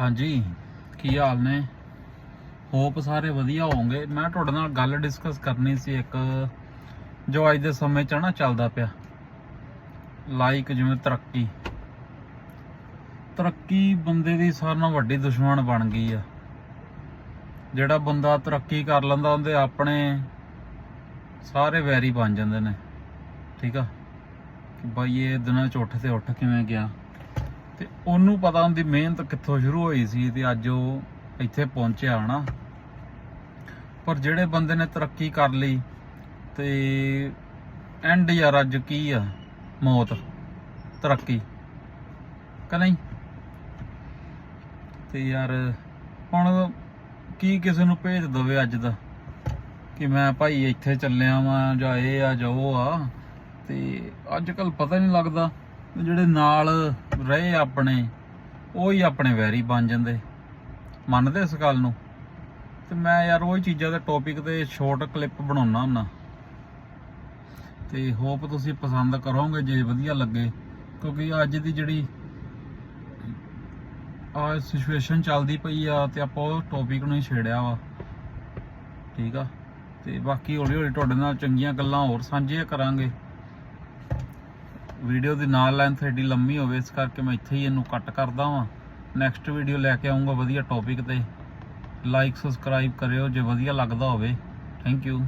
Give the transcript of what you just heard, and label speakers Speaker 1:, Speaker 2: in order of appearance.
Speaker 1: ਹਾਂਜੀ, ਕੀ ਹਾਲ ਨੇ? ਹੋਪ ਸਾਰੇ ਵਧੀਆ ਹੋਵੋਗੇ। ਮੈਂ ਤੁਹਾਡੇ ਨਾਲ ਗੱਲ ਡਿਸਕਸ ਕਰਨੀ ਸੀ ਇੱਕ, ਜੋ ਅੱਜ ਦੇ ਸਮੇਂ 'ਚ ਨਾ ਚੱਲਦਾ ਪਿਆ। ਲਾਈਕ ਜਿਵੇਂ ਤਰੱਕੀ। ਤਰੱਕੀ ਬੰਦੇ ਦੀ ਸਾਰਿਆਂ ਨਾਲੋਂ ਵੱਡੀ ਦੁਸ਼ਮਣ ਬਣ ਗਈ ਆ। ਜਿਹੜਾ ਬੰਦਾ ਤਰੱਕੀ ਕਰ ਲੈਂਦਾ, ਉਹਦੇ ਆਪਣੇ ਸਾਰੇ ਵੈਰੀ ਬਣ ਜਾਂਦੇ ਨੇ। ਠੀਕ ਆ? ਬਾਈ ਇਹ ਦਿਨਾਂ ਚ ਉੱਠ ਤੇ ਉੱਠ ਕਿਵੇਂ ਗਿਆ? ਤੇ ਉਹਨੂੰ ਪਤਾ ਉਹਦੀ ਮਿਹਨਤ ਕਿੱਥੋਂ ਸ਼ੁਰੂ ਹੋਈ ਸੀ ਤੇ ਅੱਜ ਉਹ ਇੱਥੇ ਪਹੁੰਚਿਆ ਹਨਾ। ਪਰ ਜਿਹੜੇ ਬੰਦੇ ਨੇ ਤਰੱਕੀ ਕਰ ਲਈ ਤੇ ਐਂਡ ਯਾਰ ਅੱਜ ਕੀ ਆ, ਮੌਤ, ਤਰੱਕੀ। ਕਿ ਨਹੀਂ? ਤੇ ਯਾਰ ਹੁਣ ਕੀ ਕਿਸੇ ਨੂੰ ਭੇਜ ਦਵੇ ਅੱਜ ਦਾ? ਕਿ ਮੈਂ ਭਾਈ ਇੱਥੇ ਚੱਲਿਆ ਵਾਂ ਜਾਂ ਇਹ ਆ ਜਾਂ ਉਹ ਆ। ਤੇ ਅੱਜ ਕੱਲ ਪਤਾ ਨਹੀਂ ਲੱਗਦਾ। ਜਿਹੜੇ ਨਾਲ ਰਹੇ ਆਪਣੇ, ਉਹ ਹੀ ਆਪਣੇ ਵੈਰੀ ਬਣ ਜਾਂਦੇ। ਮੰਨਦੇ ਇਸ ਗੱਲ ਨੂੰ? ਤੇ ਮੈਂ ਯਾਰ ਉਹ ਚੀਜ਼ਾਂ ਦੇ ਟੌਪਿਕ ਤੇ ਸ਼ਾਰਟ ਕਲਿੱਪ ਬਣਾਉਣਾ ਹੁੰਨਾ ਤੇ ਹੋਪ ਤੁਸੀਂ ਪਸੰਦ ਕਰੋਗੇ ਜੇ ਵਧੀਆ ਲੱਗੇ, ਕਿਉਂਕਿ ਅੱਜ ਦੀ ਜਿਹੜੀ ਆ ਸਿਚੁਏਸ਼ਨ ਚੱਲਦੀ ਪਈ ਆ ਤੇ ਆਪਾਂ ਉਹ ਟੌਪਿਕ ਨੂੰ ਹੀ ਛੇੜਿਆ ਵਾ। ਠੀਕ ਆ? ਤੇ ਬਾਕੀ ਹੌਲੀ ਹੌਲੀ ਤੁਹਾਡੇ ਨਾਲ ਚੰਗੀਆਂ ਗੱਲਾਂ ਹੋਰ ਸਾਂਝੀਆਂ ਕਰਾਂਗੇ। ਵੀਡੀਓ ਦੀ ਨਾਲ ਲੈਂਥ ਏਡੀ ਲੰਮੀ ਹੋਵੇ, ਇਸ ਕਰਕੇ ਮੈਂ ਇੱਥੇ ਹੀ ਇਹਨੂੰ ਕੱਟ ਕਰਦਾ ਵਾਂ। ਨੈਕਸਟ ਵੀਡੀਓ ਲੈ ਕੇ ਆਉਂਗਾ ਵਧੀਆ ਟੌਪਿਕ ਤੇ। ਲਾਈਕ ਸਬਸਕ੍ਰਾਈਬ ਕਰਿਓ ਜੇ ਵਧੀਆ ਲੱਗਦਾ ਹੋਵੇ। Thank you